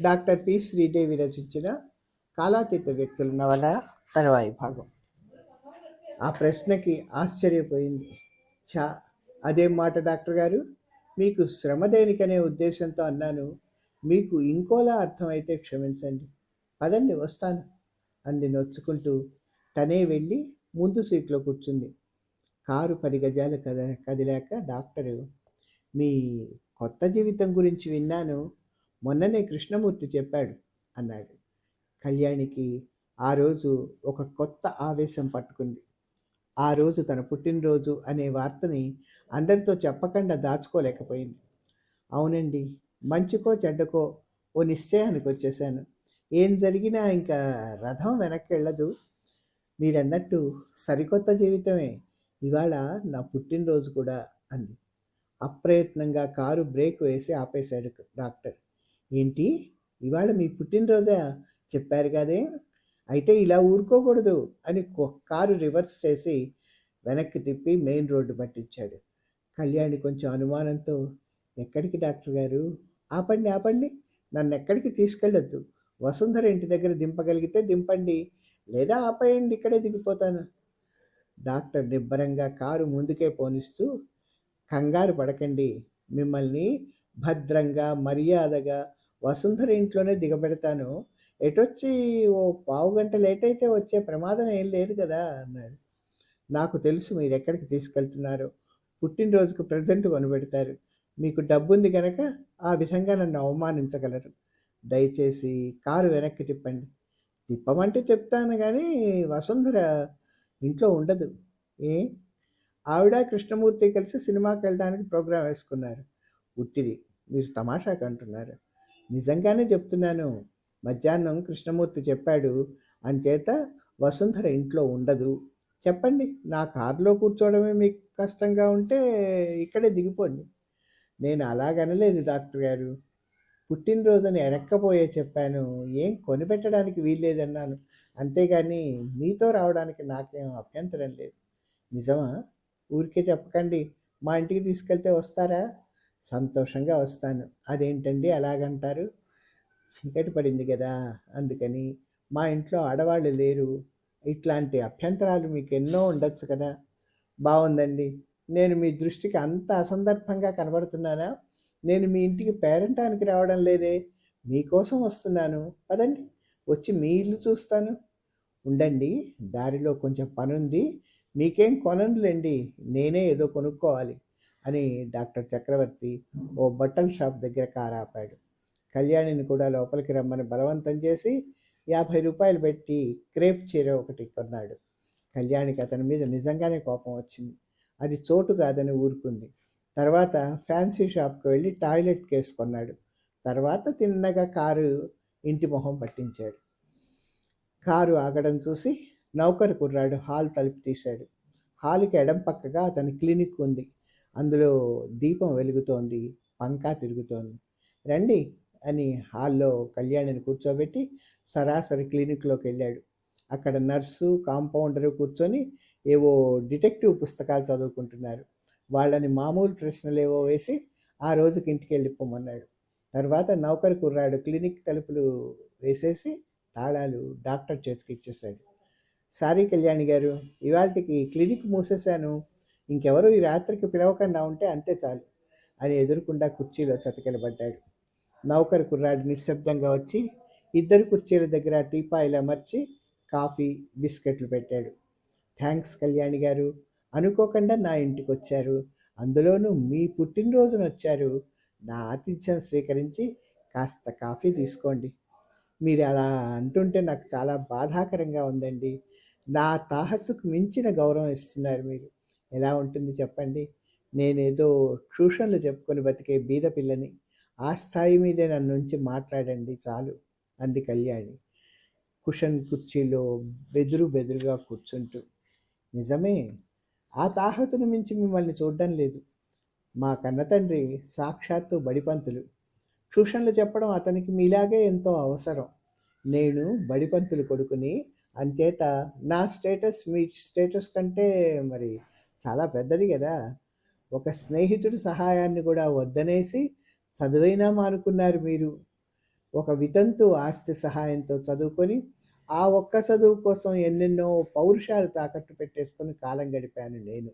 Doctor P Sridevi రచించిన కాలాతీత వ్యక్తులు నవల తర్వాయి భాగం. ఆ ప్రశ్నకి ఆశ్చర్యపోయింది. ఛా అదేం మాట డాక్టర్ గారు. మీకు శ్రమ దేనికనే ఉద్దేశంతో అన్నాను. మీకు ఇంకోలా అర్థమైతే క్షమించండి. పదండి వస్తాను అంది నొచ్చుకుంటూ. తనే వెళ్ళి ముందు సీట్లో కూర్చుంది. కారు పది గజాలు కద కదిలాక డాక్టరు మీ కొత్త జీవితం గురించి విన్నాను. మొన్ననే కృష్ణమూర్తి చెప్పాడు అన్నాడు. కళ్యాణికి ఆ రోజు ఒక కొత్త ఆవేశం పట్టుకుంది. ఆ రోజు తన పుట్టినరోజు అనే వార్తని అందరితో చెప్పకుండా దాచుకోలేకపోయింది. అవునండి మంచికో చెడ్డకో ఓ నిశ్చయానికి వచ్చేసాను ఏం జరిగినా ఇంకా రథం వెనక్కి వెళ్ళదు. మీరన్నట్టు సరికొత్త జీవితమే. ఇవాళ నా పుట్టినరోజు కూడా అంది. అప్రయత్నంగా కారు బ్రేక్ వేసి ఆపేశాడు డాక్టర్. ఏంటి? ఇవాళ మీ పుట్టినరోజా? చెప్పారు కదే. అయితే ఇలా ఊరుకోకూడదు అని కారు రివర్స్ చేసి వెనక్కి తిప్పి మెయిన్ రోడ్డు పట్టించాడు. కళ్యాణి కొంచెం అనుమానంతో ఎక్కడికి డాక్టర్ గారు? ఆపండి ఆపండి. నన్ను ఎక్కడికి తీసుకెళ్ళొద్దు. వసుంధర ఇంటి దగ్గర దింపగలిగితే దింపండి. లేదా ఆపేయండి ఇక్కడే దిగిపోతాను. డాక్టర్ నిబ్బరంగా కారు ముందుకే పోనిస్తూ కంగారు పడకండి. మిమ్మల్ని భద్రంగా మర్యాదగా వసుంధర ఇంట్లోనే దిగబెడతాను. ఎటొచ్చి ఓ పావు గంట లేట్ అయితే వచ్చే ప్రమాదం ఏం లేదు కదా అన్నాడు. నాకు తెలుసు మీరు ఎక్కడికి తీసుకెళ్తున్నారో. పుట్టినరోజుకు ప్రజెంట్ కొనిపెడతారు. మీకు డబ్బుంది కనుక ఆ విధంగా నన్ను అవమానించగలరు. దయచేసి కారు వెనక్కి తిప్పండి. తిప్పమంటే తిప్పుతాను కానీ వసుంధర ఇంట్లో ఉండదు. ఏ? ఆవిడ కృష్ణమూర్తి కలిసి సినిమాకి వెళ్ళడానికి ప్రోగ్రాం వేసుకున్నారు. ఉత్తిరి మీరు తమాషాకి అంటున్నారు నిజంగానే చెప్తున్నాను. మధ్యాహ్నం కృష్ణమూర్తి చెప్పాడు అంచేత వసుంధర ఇంట్లో ఉండదు. చెప్పండి నా కారులో కూర్చోవడమే మీకు కష్టంగా ఉంటే ఇక్కడే దిగిపోండి. నేను అలాగనలేదు డాక్టర్ గారు. పుట్టినరోజుని ఎరక్కపోయే చెప్పాను. ఏం కొనిపెట్టడానికి వీల్లేదన్నాను. అంతేగాని మీతో రావడానికి నాకేం అభ్యంతరం లేదు. నిజమా? ఊరికే చెప్పకండి. మా ఇంటికి తీసుకెళ్తే వస్తారా? సంతోషంగా వస్తాను. అదేంటండి అలాగంటారు? చీకటి పడింది కదా! అందుకని మా ఇంట్లో ఆడవాళ్ళు లేరు. ఇట్లాంటి అభ్యంతరాలు మీకు ఎన్నో ఉండొచ్చు కదా! బాగుందండి నేను మీ దృష్టికి అంత అసందర్భంగా కనబడుతున్నానా? నేను మీ ఇంటికి పేరెంటానికి రావడం లేదే. మీకోసం వస్తున్నాను. పదండి వచ్చి మీ ఇల్లు చూస్తాను. ఉండండి దారిలో కొంచెం పనుంది. మీకేం కొనండిలేండి నేనే ఏదో కొనుక్కోవాలి. అని డాక్టర్ చక్రవర్తి ఓ బట్టల షాప్ దగ్గర కారు ఆపాడు. కళ్యాణిని కూడా లోపలికి రమ్మని బలవంతం చేసి యాభై రూపాయలు పెట్టి క్రేప్ చీర ఒకటి కొన్నాడు. కళ్యాణికి అతని మీద నిజంగానే కోపం వచ్చింది. అది చోటు కాదని ఊరుకుంది. తర్వాత ఫ్యాన్సీ షాప్కి వెళ్ళి టాయిలెట్ కేసు కొన్నాడు. తర్వాత తిన్నగా కారు ఇంటి మొహం పట్టించాడు. కారు ఆగడం చూసి నౌకరు కుర్రాడు హాల్ తలుపు తీశాడు. హాల్కి ఎడం పక్కగా అతని క్లినిక్ ఉంది. అందులో దీపం వెలుగుతోంది పంకా తిరుగుతోంది. రండి అని హాల్లో కళ్యాణిని కూర్చోబెట్టి సరాసరి క్లినిక్లోకి వెళ్ళాడు. అక్కడ నర్సు కాంపౌండరు కూర్చొని ఏవో డిటెక్టివ్ పుస్తకాలు చదువుకుంటున్నారు. వాళ్ళని మామూలు ప్రశ్నలు ఏవో వేసి ఆ రోజుకి ఇంటికి వెళ్ళిపోమన్నాడు. తర్వాత నౌకరు కుర్రాడు క్లినిక్ తలుపులు వేసేసి తాళాలు డాక్టర్ చేతికి ఇచ్చేశాడు. సారీ కళ్యాణి గారు ఇవాళకి క్లినిక్ మూసేశాను. ఇంకెవరు ఈ రాత్రికి పిలవకుండా ఉంటే అంతే చాలు అని ఎదురుకుండా కుర్చీలో చతికిలబడ్డాడు. నౌకరు కుర్రాడు నిశ్శబ్దంగా వచ్చి ఇద్దరు కుర్చీల దగ్గర టీపాయిలు అమర్చి కాఫీ బిస్కెట్లు పెట్టాడు. థ్యాంక్స్ కళ్యాణి గారు అనుకోకుండా నా ఇంటికి వచ్చారు. అందులోనూ మీ పుట్టినరోజున వచ్చారు. నా ఆతిథ్యం స్వీకరించి కాస్త కాఫీ తీసుకోండి. మీరు అలా అంటుంటే నాకు చాలా బాధాకరంగా ఉందండి. నా తాహసుకు మించిన గౌరవం ఇస్తున్నారు మీరు. ఎలా ఉంటుంది చెప్పండి? నేనేదో ట్యూషన్లు చెప్పుకొని బతికే బీద పిల్లని. ఆ స్థాయి మీదే నన్నుంచి మాట్లాడండి చాలు. అంది కళ్యాణి. కుషన్ కుర్చీలో బెదురు బెదురుగా కూర్చుంటూ. నిజమే ఆ తాహతును మించి మిమ్మల్ని చూడడం లేదు. మా కన్నతండ్రి సాక్షాత్తు బడిపంతులు. ట్యూషన్లు చెప్పడం అతనికి మీలాగే ఎంతో అవసరం. నేను బడిపంతులు కొడుకుని అంచేత నా స్టేటస్ మీ స్టేటస్ కంటే మరి చాలా పెద్దది కదా. ఒక స్నేహితుడి సహాయాన్ని కూడా వద్దనేసి చదువైనా మానుకున్నారు మీరు. ఒక వితంతు ఆస్తి సహాయంతో చదువుకొని ఆ ఒక్క చదువు కోసం ఎన్నెన్నో పౌరుషాలు తాకట్టు పెట్టేసుకొని కాలం గడిపాను నేను.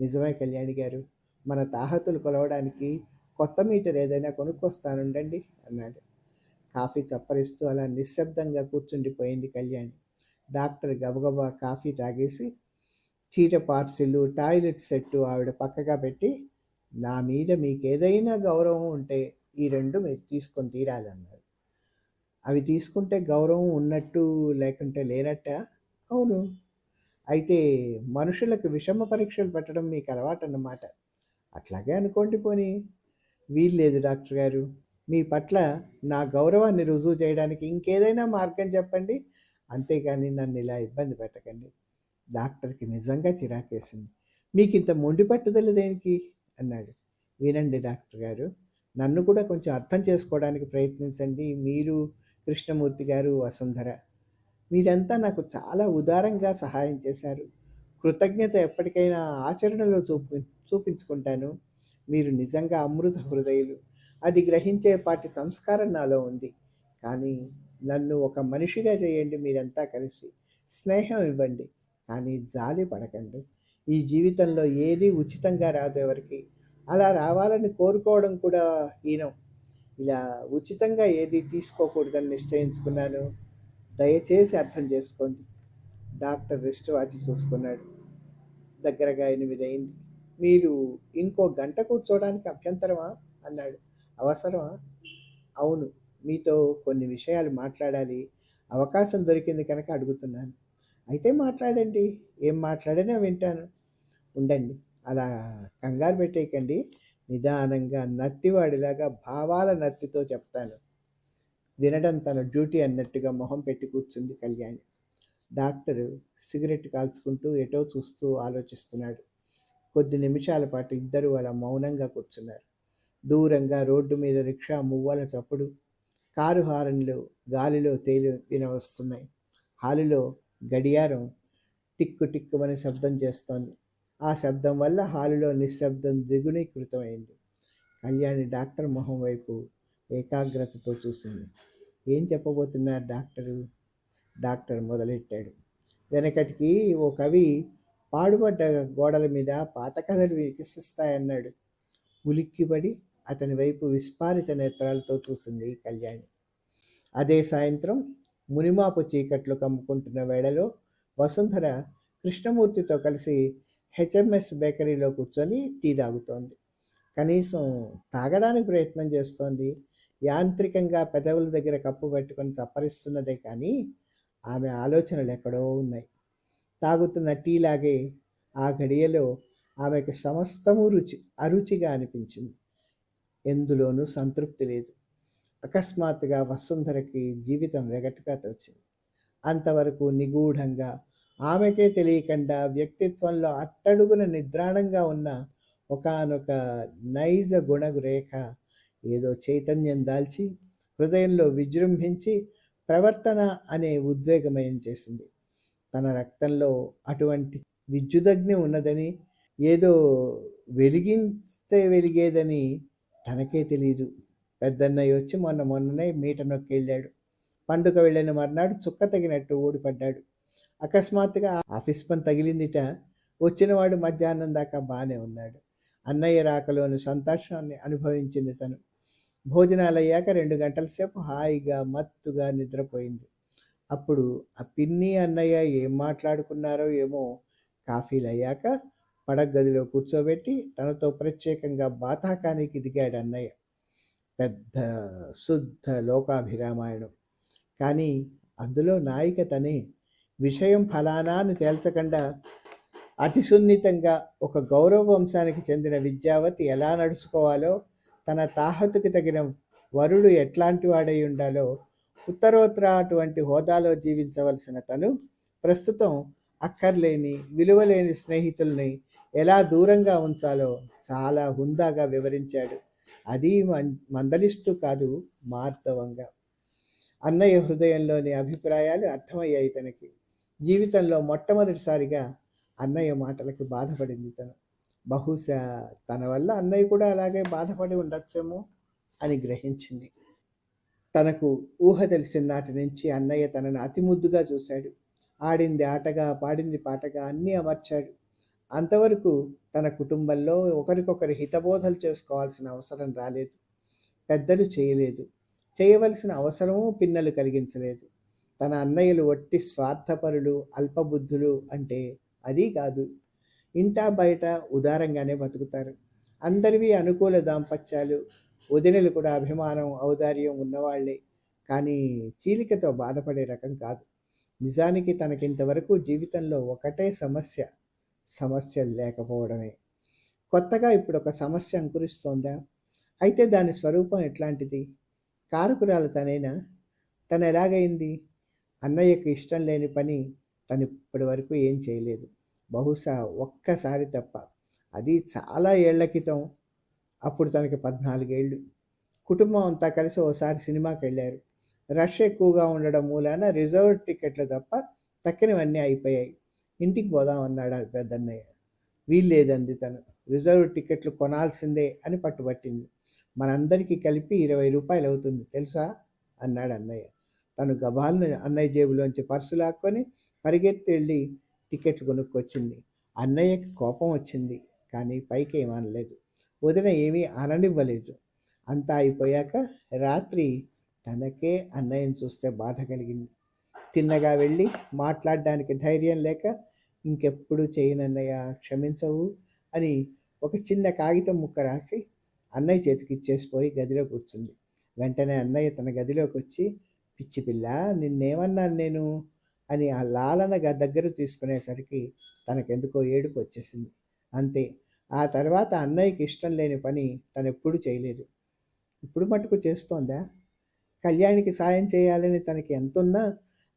నిజమే కళ్యాణి గారు మన తాహతులు కొలవడానికి కొత్త మీటర్ ఏదైనా కొనుక్కొస్తానుండండి అన్నాడు. కాఫీ చప్పరిస్తూ అలా నిశ్శబ్దంగా కూర్చుండిపోయింది కళ్యాణి. డాక్టర్ గబగబా కాఫీ తాగేసి చీట పార్సిల్ టాయిలెట్ సెట్టు ఆవిడ పక్కగా పెట్టి నా మీద మీకు ఏదైనా గౌరవం ఉంటే ఈ రెండు మీరు తీసుకొని తీరాలన్నారు. అవి తీసుకుంటే గౌరవం ఉన్నట్టు లేకుంటే లేనట్ట అవును. అయితే మనుషులకు విషమ పరీక్షలు పెట్టడం మీకు అలవాటు అన్నమాట అట్లాగే అనుకోండి పోని. వీల్లేదు డాక్టర్ గారు. మీ పట్ల నా గౌరవాన్ని రుజువు చేయడానికి ఇంకేదైనా మార్గం చెప్పండి. అంతేగాని నన్ను ఇలా ఇబ్బంది పెట్టకండి. డాక్టర్కి నిజంగా చిరాకేసింది. మీకు ఇంత మొండి పట్టుదల దేనికి? అన్నాడు. వినండి డాక్టర్ గారు నన్ను కూడా కొంచెం అర్థం చేసుకోవడానికి ప్రయత్నించండి. మీరు కృష్ణమూర్తి గారు వసుంధర. మీరంతా నాకు చాలా ఉదారంగా సహాయం చేశారు. కృతజ్ఞత ఎప్పటికైనా ఆచరణలో చూపు చూపించుకుంటాను. మీరు నిజంగా అమృత హృదయులు. అది గ్రహించే పాటి సంస్కారం నాలో ఉంది. కానీ నన్ను ఒక మనిషిగా చేయండి మీరంతా కలిసి. స్నేహం ఇవ్వండి. కానీ జాలి పడకండి. ఈ జీవితంలో ఏది ఉచితంగా రాదు ఎవరికి. అలా రావాలని కోరుకోవడం కూడా హీనం. ఇలా ఉచితంగా ఏది తీసుకోకూడదని నిశ్చయించుకున్నాను. దయచేసి అర్థం చేసుకోండి. డాక్టర్ రెస్ట్ వాచి చూసుకున్నాడు. దగ్గరగా ఎనిమిది అయింది. మీరు ఇంకో గంట కూర్చోవడానికి అభ్యంతరమా? అన్నాడు. అవసరమా? అవును. మీతో కొన్ని విషయాలు మాట్లాడాలి. అవకాశం దొరికింది కనుక అడుగుతున్నాను. అయితే మాట్లాడండి. ఏం మాట్లాడినా వింటాను. ఉండండి. అలా కంగారు పెట్టేయకండి. నిదానంగా నత్తివాడిలాగా భావాల నత్తితో చెప్తాను. వినడం తన డ్యూటీ అన్నట్టుగా మొహం పెట్టి కూర్చుంది కళ్యాణి. డాక్టరు సిగరెట్ కాల్చుకుంటూ ఎటో చూస్తూ ఆలోచిస్తున్నాడు. కొద్ది నిమిషాల పాటు ఇద్దరు అలా మౌనంగా కూర్చున్నారు. దూరంగా రోడ్డు మీద రిక్షా మువ్వల చప్పుడు కారు హారన్లు గాలిలో తేలి వినవస్తున్నాయి. హాలులో గడియారం టిక్కు టిక్కుమని శబ్దం చేస్తోంది. ఆ శబ్దం వల్ల హాలులో నిశ్శబ్దం ద్విగుణీకృతమైంది. కళ్యాణి డాక్టర్ మొహం వైపు ఏకాగ్రతతో చూసింది. ఏం చెప్పబోతున్నారు డాక్టరు? డాక్టర్ మొదలెట్టాడు. వెనకటికి ఓ కవి పాడుబడ్డ గోడల మీద పాత కథలు వికసిస్తాయన్నాడు. ఉలిక్కిపడి అతని వైపు విస్పారిత నేత్రాలతో చూసింది కళ్యాణి. అదే సాయంత్రం మునిమాపు చీకట్లు కమ్ముకుంటున్న వేళలో వసుంధర కృష్ణమూర్తితో కలిసి హెచ్ఎంఎస్ బేకరీలో కూర్చొని టీ తాగుతోంది. కనీసం తాగడానికి ప్రయత్నం చేస్తోంది. యాంత్రికంగా పెదవుల దగ్గర కప్పు పెట్టుకొని చప్పరిస్తున్నదే కానీ ఆమె ఆలోచనలు ఎక్కడో ఉన్నాయి. తాగుతున్న టీలాగే ఆ గడియలో ఆమెకు సమస్తము రుచి అరుచిగా అనిపించింది. ఎందులోనూ సంతృప్తి లేదు. అకస్మాత్తుగా వసుంధరకి జీవితం వెగటుగా తోచింది అంతవరకు నిగూఢంగా ఆమెకే తెలియకుండా వ్యక్తిత్వంలో అట్టడుగున నిద్రాణంగా ఉన్న ఒకానొక నైజ గుణగు రేఖ ఏదో చైతన్యం దాల్చి హృదయంలో విజృంభించి ప్రవర్తన అనే ఉద్వేగమయం చేసింది. తన రక్తంలో అటువంటి విద్యుదగ్ని ఉన్నదని ఏదో వెలిగిస్తే వెలిగేదని తనకే తెలియదు పెద్దన్నయ్య వచ్చి మొన్న మొన్ననే మీట నొక్కి వెళ్ళాడు. పండుగ వెళ్ళిన మర్నాడు చుక్క తగినట్టు ఓడిపడ్డాడు అకస్మాత్తుగా ఆఫీస్ పని తగిలిందిట. వచ్చినవాడు మధ్యాహ్నం దాకా బాగానే ఉన్నాడు. అన్నయ్య రాకలోని సంతోషాన్ని అనుభవించింది తను. భోజనాలు అయ్యాక రెండు గంటల సేపు హాయిగా మత్తుగా నిద్రపోయింది. అప్పుడు ఆ పిన్ని అన్నయ్య ఏం మాట్లాడుకున్నారో ఏమో కాఫీలు అయ్యాక పడగదిలో కూర్చోబెట్టి తనతో ప్రత్యేకంగా బాతాకానికి దిగాడు అన్నయ్య. పెద్ద శుద్ధ లోకాభిరామాయణం. కానీ అందులో నాయిక తనే విషయం ఫలానా అని తేల్చకుండా అతి సున్నితంగా ఒక గౌరవ వంశానికి చెందిన విద్యావతి ఎలా నడుచుకోవాలో తన తాహతుకి తగిన వరుడు ఎట్లాంటి వాడై ఉండాలో ఉత్తరోత్తర అటువంటి హోదాలో జీవించవలసిన తను ప్రస్తుతం అక్కర్లేని విలువలేని స్నేహితుల్ని ఎలా దూరంగా ఉంచాలో చాలా హుందాగా వివరించాడు. అది మందలిస్తూ కాదు మార్దవంగా. అన్నయ్య హృదయంలోని అభిప్రాయాలు అర్థమయ్యాయి తనకి. జీవితంలో మొట్టమొదటిసారిగా అన్నయ్య మాటలకి బాధపడింది తను. బహుశా తన వల్ల అన్నయ్య కూడా అలాగే బాధపడి ఉండొచ్చేమో అని గ్రహించింది. తనకు ఊహ తెలిసిన నాటి నుంచి అన్నయ్య తనను అతి ముద్దుగా చూశాడు. ఆడింది ఆటగా పాడింది పాటగా అన్నీ అమర్చాడు. అంతవరకు తన కుటుంబంలో ఒకరికొకరు హితబోధలు చేసుకోవాల్సిన అవసరం రాలేదు. పెద్దలు చేయలేదు. చేయవలసిన అవసరము పిన్నలు కలిగించలేదు. తన అన్నయ్యలు ఒట్టి స్వార్థపరులు అల్పబుద్ధులు అంటే అది కాదు. ఇంటా బయట ఉదారంగానే బతుకుతారు. అందరివి అనుకూల దాంపత్యాలు వదినలు కూడా అభిమానం ఔదార్యం ఉన్నవాళ్ళే. కానీ చీలికతో బాధపడే రకం కాదు. నిజానికి తనకింతవరకు జీవితంలో ఒకటే సమస్య సమస్య లేకపోవడమే. కొత్తగా ఇప్పుడు ఒక సమస్య అంకురిస్తోందా? అయితే దాని స్వరూపం ఎట్లాంటిది? కారుకురాలు తనైనా? తను ఎలాగైంది అన్నయ్యకు ఇష్టం లేని పని తను ఇప్పటి వరకు ఏం చేయలేదు. బహుశా ఒక్కసారి తప్ప. అది చాలా ఏళ్ళ క్రితం. అప్పుడు తనకి పద్నాలుగేళ్ళు కుటుంబం అంతా కలిసి ఓసారి సినిమాకి వెళ్ళారు రష్ ఎక్కువగా ఉండడం మూలాన రిజర్వ్ టికెట్లు తప్ప తక్కినవన్నీ అయిపోయాయి. ఇంటికి పోదాం అన్నాడు ఆ పెద్దన్నయ్య. వీల్లేదంది తను. రిజర్వ్ టికెట్లు కొనాల్సిందే అని పట్టుబట్టింది. మనందరికీ కలిపి ఇరవై రూపాయలు అవుతుంది తెలుసా? అన్నాడు అన్నయ్య. తను గబాలను అన్నయ్య జేబులోంచి పర్సు లాక్కొని పరిగెత్తి వెళ్ళి టికెట్లు కొనుక్కొచ్చింది. అన్నయ్యకి కోపం వచ్చింది కానీ పైకి ఏమనలేదు వదిన ఏమీ అననివ్వలేదు. అంతా అయిపోయాక రాత్రి తనకే అన్నయ్యను చూస్తే బాధ కలిగింది. తిన్నగా వెళ్ళి మాట్లాడడానికి ధైర్యం లేక ఇంకెప్పుడు చేయనన్నయ్య క్షమించవు అని ఒక చిన్న కాగితం ముక్క రాసి అన్నయ్య చేతికి ఇచ్చేసిపోయి గదిలో కూర్చుంది. వెంటనే అన్నయ్య తన గదిలోకి వచ్చి పిచ్చి పిల్ల నిన్నేమన్నాను నేను? అని ఆ లాలనగా దగ్గర తీసుకునేసరికి తనకెందుకో ఏడుపు వచ్చేసింది. అంతే ఆ తర్వాత అన్నయ్యకి ఇష్టం లేని పని తను ఎప్పుడు చేయలేదు. ఇప్పుడు మటుకు చేస్తోందా? కళ్యాణికి సాయం చేయాలని తనకి ఎంతున్నా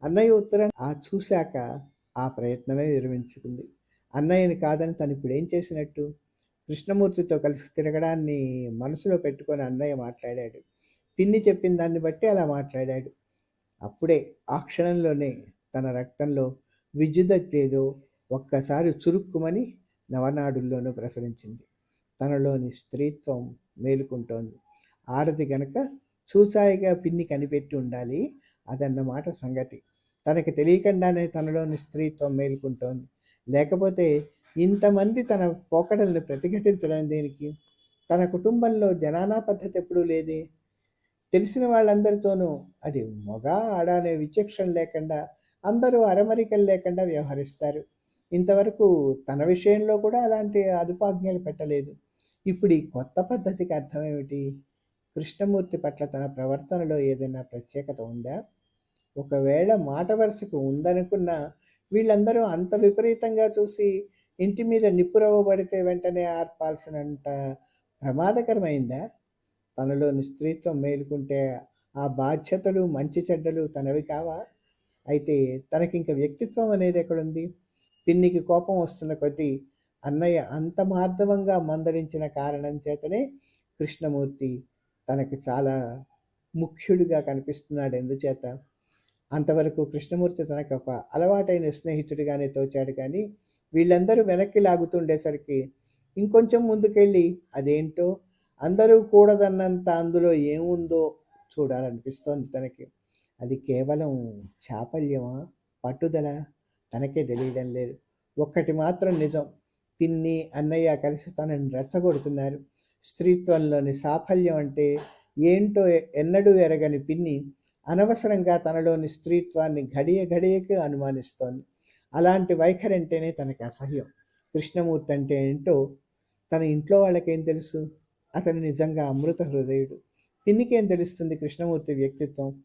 అన్నయ్య ఉత్తరం ఆ చూశాక ఆ ప్రయత్నమే విరమించుకుంది. అన్నయ్యని కాదని తను ఇప్పుడు ఏం చేసినట్టు? కృష్ణమూర్తితో కలిసి తిరగడాన్ని మనసులో పెట్టుకొని అన్నయ్య మాట్లాడాడు. పిన్ని చెప్పిన దాన్ని బట్టి అలా మాట్లాడాడు. అప్పుడే ఆ క్షణంలోనే తన రక్తంలో విద్యుదత్తేదో ఒక్కసారి చురుక్కుమని నవనాడుల్లోనూ ప్రసరించింది. తనలోని స్త్రీత్వం మేలుకుంటోంది. ఆడది గనక చూసాయిగా పిన్ని కనిపెట్టి ఉండాలి అదన్నమాట సంగతి. తనకి తెలియకుండానే తనలోని స్త్రీత్వం మేలుకుంటోంది. లేకపోతే ఇంతమంది తన పోకడల్ని ప్రతిఘటించడం దేనికి? తన కుటుంబంలో జనానా పద్ధతి ఎప్పుడూ లేదే. తెలిసిన వాళ్ళందరితోనూ అది మగ ఆడ అనే విచక్షణ లేకుండా అందరూ అరమరికలు లేకుండా వ్యవహరిస్తారు. ఇంతవరకు తన విషయంలో కూడా అలాంటి అదుపాజ్ఞలు పెట్టలేదు. ఇప్పుడు ఈ కొత్త పద్ధతికి అర్థం ఏమిటి? కృష్ణమూర్తి పట్ల తన ప్రవర్తనలో ఏదైనా ప్రత్యేకత ఉందా? ఒకవేళ మాట వరుసకు ఉందనుకున్న వీళ్ళందరూ అంత విపరీతంగా చూసి ఇంటి మీద నిప్పురవ్వబడితే వెంటనే ఆర్పాల్సినంత ప్రమాదకరమైందా? తనలోని స్త్రీత్వం మేలుకుంటే ఆ బాధ్యతలు మంచి చెడ్డలు తనవి కావా? అయితే తనకింక వ్యక్తిత్వం అనేది ఎక్కడుంది? పిన్నికి కోపం వస్తున్న కొద్దీ అన్నయ్య అంత మార్ధవంగా మందలించిన కారణం చేతనే కృష్ణమూర్తి తనకి చాలా ముఖ్యుడిగా కనిపిస్తున్నాడు ఎందుచేత అంతవరకు కృష్ణమూర్తి తనకు ఒక అలవాటైన స్నేహితుడిగానే తోచాడు కానీ వీళ్ళందరూ వెనక్కి లాగుతుండేసరికి ఇంకొంచెం ముందుకెళ్ళి అదేంటో అందరూ కూడదన్నంత అందులో ఏముందో చూడాలనిపిస్తోంది తనకి. అది కేవలం చాపల్యమా? పట్టుదల? తనకే తెలియడం లేదు. ఒక్కటి మాత్రం నిజం. పిన్ని అన్నయ్య కలిసి తనని రెచ్చగొడుతున్నారు. స్త్రీత్వంలోని సాఫల్యం అంటే ఏంటో ఎన్నడూ ఎరగని పిన్ని అనవసరంగా తనలోని స్త్రీత్వాన్ని ఘడియ ఘడియకు అనుమానిస్తోంది. అలాంటి వైఖరి అంటేనే తనకి అసహ్యం. కృష్ణమూర్తి అంటే ఏంటో తన ఇంట్లో వాళ్ళకేం తెలుసు? అతను నిజంగా అమృత హృదయుడు. పిన్నికేం తెలుస్తుంది కృష్ణమూర్తి వ్యక్తిత్వం?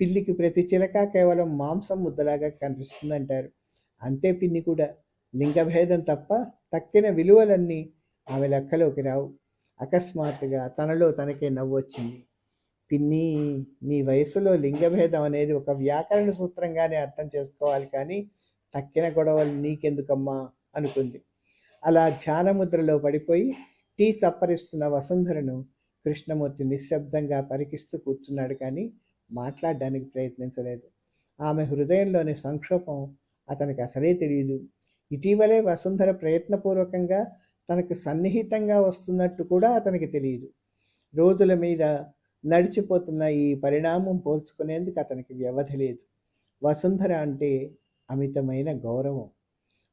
పిల్లికి ప్రతి చిలక కేవలం మాంసం ముద్దలాగా కనిపిస్తుంది అంటారు అంతే పిన్ని కూడా. లింగభేదం తప్ప తక్కిన విలువలన్నీ ఆమె లెక్కలోకి రావు. అకస్మాత్తుగా తనలో తనకే నవ్వు వచ్చింది పిన్ని నీ వయసులో లింగభేదం అనేది ఒక వ్యాకరణ సూత్రంగానే అర్థం చేసుకోవాలి కానీ తక్కిన గొడవలు నీకెందుకమ్మా? అనుకుంది. అలా ధ్యానముద్రలో పడిపోయి టీ చప్పరిస్తున్న వసుంధరను కృష్ణమూర్తి నిశ్శబ్దంగా పరికిస్తూ కూర్చున్నాడు కానీ మాట్లాడడానికి ప్రయత్నించలేదు. ఆమె హృదయంలోని సంక్షోభం అతనికి అసలే తెలియదు ఇటీవలే వసుంధర ప్రయత్నపూర్వకంగా తనకు సన్నిహితంగా వస్తున్నట్టు కూడా అతనికి తెలియదు రోజుల మీద నడిచిపోతున్న ఈ పరిణామం పోల్చుకునేందుకు అతనికి వ్యవధి లేదు. వసుంధర అంటే అమితమైన గౌరవం.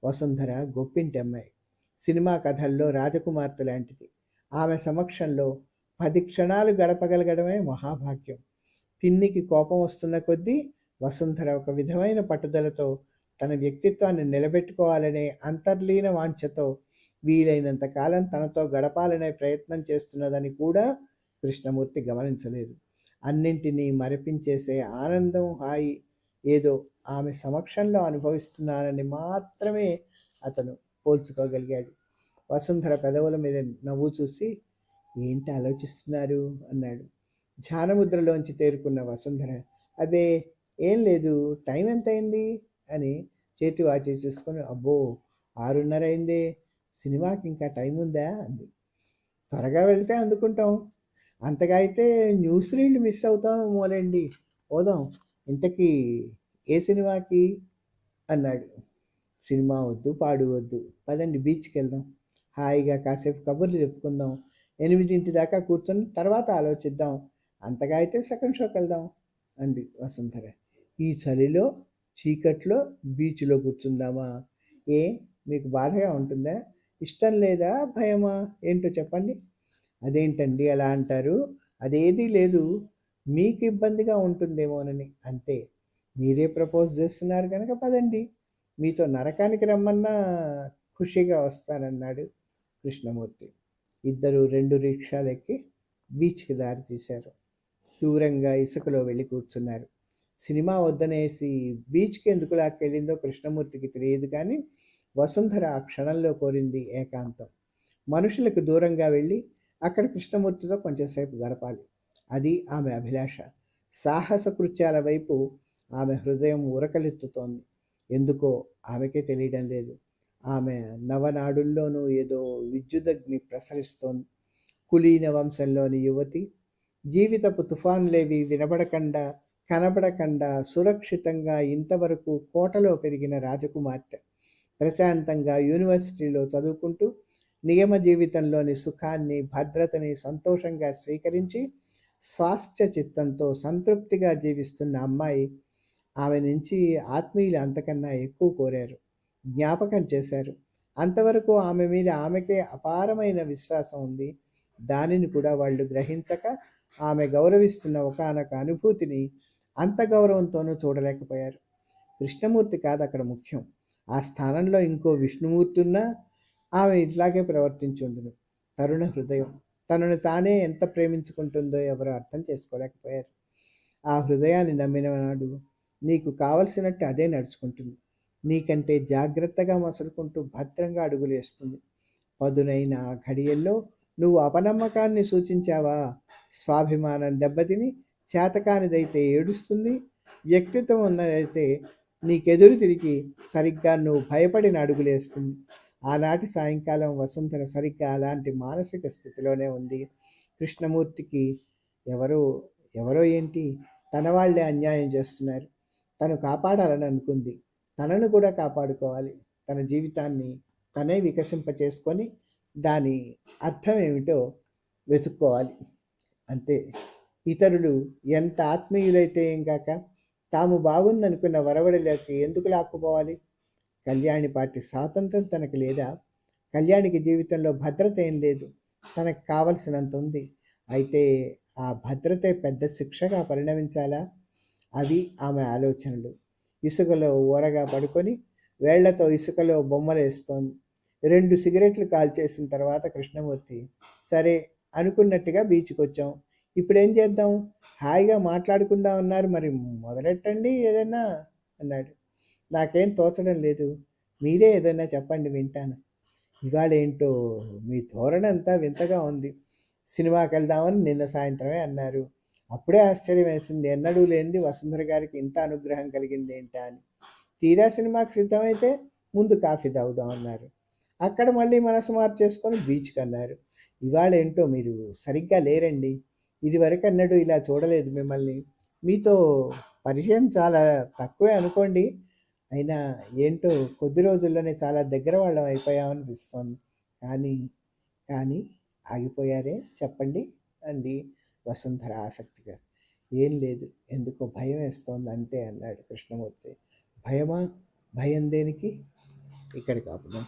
వసుంధర గొప్పింటి అమ్మాయి. సినిమా కథల్లో రాజకుమార్తె లాంటిది. ఆమె సమక్షంలో పది క్షణాలు గడపగలగడమే మహాభాగ్యం. పిన్నికి కోపం వస్తున్న కొద్దీ వసుంధర ఒక విధమైన పట్టుదలతో తన వ్యక్తిత్వాన్ని నిలబెట్టుకోవాలనే అంతర్లీన వాంఛతో వీలైనంత కాలం తనతో గడపాలనే ప్రయత్నం చేస్తున్నదని కూడా కృష్ణమూర్తి గమనించలేదు. అన్నింటినీ మరిపించేసే ఆనందం హాయి ఏదో ఆమె సమక్షంలో అనుభవిస్తున్నానని మాత్రమే అతను పోల్చుకోగలిగాడు. వసుంధర పెదవుల మీద నవ్వు చూసి ఏంటి ఆలోచిస్తున్నారు? అన్నాడు. ధ్యానముద్రలోంచి తేరుకున్న వసుంధర అదే ఏం లేదు టైం ఎంత అయింది అని చేతి వాచి చూసుకొని అబ్బో ఆరున్నర అయిందే సినిమాకి ఇంకా టైం ఉందా అంది. త్వరగా వెళ్తే అందుకుంటాం అంతగా అయితే న్యూస్ రీల్ మిస్ అవుతామేమోలేండి పోదాం. ఇంతకీ ఏ సినిమాకి అన్నాడు. సినిమా వద్దు పాడు వద్దు. పదండి బీచ్కి వెళ్దాం హాయిగా కాసేపు కబుర్లు చెప్పుకుందాం. ఎనిమిదింటి దాకా కూర్చొని తర్వాత ఆలోచిద్దాం. అంతగా అయితే సెకండ్ షోకి వెళ్దాం అంది వసంతర ఈ చలిలో చీకట్లో బీచ్లో కూర్చుందామా? ఏ మీకు బాధగా ఉంటుందా? ఇష్టం లేదా? భయమా? ఏంటో చెప్పండి. అదేంటండి అలా అంటారు? అదేదీ లేదు. మీకు ఇబ్బందిగా ఉంటుందేమోనని అంతే. మీరే ప్రపోజ్ చేస్తున్నారు కనుక పదండి. మీతో నరకానికి రమ్మన్నా ఖుషిగా వస్తానన్నాడు కృష్ణమూర్తి. ఇద్దరు రెండు రిక్షాలు ఎక్కి బీచ్కి దారి తీశారు. దూరంగా ఇసుకలో వెళ్ళి కూర్చున్నారు. సినిమా వద్దనేసి బీచ్కి ఎందుకు లాక్కెళ్ళిందో కృష్ణమూర్తికి తెలియదు కానీ వసుంధర ఆ క్షణంలో కోరింది ఏకాంతం. మనుషులకు దూరంగా వెళ్ళి అక్కడ కృష్ణమూర్తితో కొంచెంసేపు గడపాలి. అది ఆమె అభిలాష. సాహస కృత్యాల వైపు ఆమె హృదయం ఉరకలెత్తుతోంది ఎందుకో ఆమెకే తెలియడం లేదు. ఆమె నవనాడుల్లోనూ ఏదో విద్యుదగ్ని ప్రసరిస్తోంది. కులీన వంశంలోని యువతి జీవితపు తుఫాన్లేవి వినబడకుండా కనబడకుండా సురక్షితంగా ఇంతవరకు కోటలో పెరిగిన రాజకుమార్తె. ప్రశాంతంగా యూనివర్సిటీలో చదువుకుంటూ నియమ జీవితంలోని సుఖాన్ని భద్రతని సంతోషంగా స్వీకరించి స్వాస్థ్య చిత్తంతో సంతృప్తిగా జీవిస్తున్న అమ్మాయి ఆమె నుంచి ఆత్మీయులు అంతకన్నా ఎక్కువ కోరారు. జ్ఞాపకం చేశారు. అంతవరకు ఆమె మీద ఆమెకే అపారమైన విశ్వాసం ఉంది. దానిని కూడా వాళ్ళు గ్రహించక ఆమె గౌరవిస్తున్న ఒకనొక అనుభూతిని అంత గౌరవంతోనూ చూడలేకపోయారు. కృష్ణమూర్తి కాదు అక్కడ ముఖ్యం. ఆ స్థానంలో ఇంకో విష్ణుమూర్తి ఉన్నా ఆమె ఇట్లాగే ప్రవర్తించుండును. తరుణ హృదయం. తనను తానే ఎంత ప్రేమించుకుంటుందో ఎవరు అర్థం చేసుకోలేకపోయారు. ఆ హృదయాన్ని నమ్మిన నాడు నీకు కావలసినట్టు అదే నడుచుకుంటుంది. నీకంటే జాగ్రత్తగా మసులుకుంటూ భద్రంగా అడుగులు వేస్తుంది. పదునైన ఆ ఘడియల్లో నువ్వు అపనమ్మకాన్ని సూచించావా? స్వాభిమానం దెబ్బతిని చేతకానిదైతే ఏడుస్తుంది. వ్యక్తిత్వం ఉన్నదైతే నీకెదురు తిరిగి సరిగ్గా నువ్వు భయపడిన అడుగులేస్తుంది ఆనాటి సాయంకాలం వసుంధర సరిగ్గా అలాంటి మానసిక స్థితిలోనే ఉంది. కృష్ణమూర్తికి ఎవరో ఎవరో ఏంటి? తన వాళ్ళే అన్యాయం చేస్తున్నారు. తను కాపాడాలని అనుకుంది. తనను కూడా కాపాడుకోవాలి. తన జీవితాన్ని తనే వికసింప చేసుకొని దాని అర్థం ఏమిటో వెతుక్కోవాలి. అంతే. ఇతరులు ఎంత ఆత్మీయులైతే ఏం కాక తాము బాగుందనుకున్న వరవడిలోకి ఎందుకు లాక్కుపోవాలి? కళ్యాణి పార్టీ స్వాతంత్రం తనకు లేదా? కళ్యాణికి జీవితంలో భద్రత ఏం లేదు. తనకు కావలసినంత ఉంది. అయితే ఆ భద్రతే పెద్ద శిక్షగా పరిణమించాలా? అవి ఆమె ఆలోచనలు. ఇసుకలో ఊరగా పడుకొని వేళ్ళతో ఇసుకలో బొమ్మలు వేస్తోంది. రెండు సిగరెట్లు కాల్చేసిన తర్వాత కృష్ణమూర్తి సరే అనుకున్నట్టుగా బీచ్కి వచ్చాం ఇప్పుడు ఏం చేద్దాం? హాయిగా మాట్లాడుకుందాం అన్నారు. మరి మొదలెట్టండి ఏదైనా అన్నాడు. నాకేం తోచడం లేదు. మీరే ఏదైనా చెప్పండి వింటాను. ఇవాళ ఏంటో మీ ధోరణి అంతా వింతగా ఉంది. సినిమాకి వెళ్దామని నిన్న సాయంత్రమే అన్నారు. అప్పుడే ఆశ్చర్యం వేసింది ఎన్నడూ లేనిది వసుంధర గారికి ఇంత అనుగ్రహం కలిగింది ఏంటా అని. తీరా సినిమాకి సిద్ధమైతే ముందు కాఫీ తాగుదాం అన్నారు. అక్కడ మళ్ళీ మనసు మార్చేసుకొని బీచ్కి అన్నారు. ఇవాళ ఏంటో మీరు సరిగ్గా లేరండి. ఇదివరకు అన్నట్టు ఇలా చూడలేదు మిమ్మల్ని. మీతో పరిచయం చాలా తక్కువే అనుకోండి. అయినా ఏంటో కొద్ది రోజుల్లోనే చాలా దగ్గర వాళ్ళం అయిపోయామనిపిస్తోంది. కానీ కానీ ఆగిపోయారే చెప్పండి అంది వసుంధర ఆసక్తిగా ఏం లేదు ఎందుకో భయం వేస్తోంది అంతే అన్నాడు కృష్ణమూర్తి. భయమా? భయం దేనికి? ఇక్కడికి ఆపుదాం.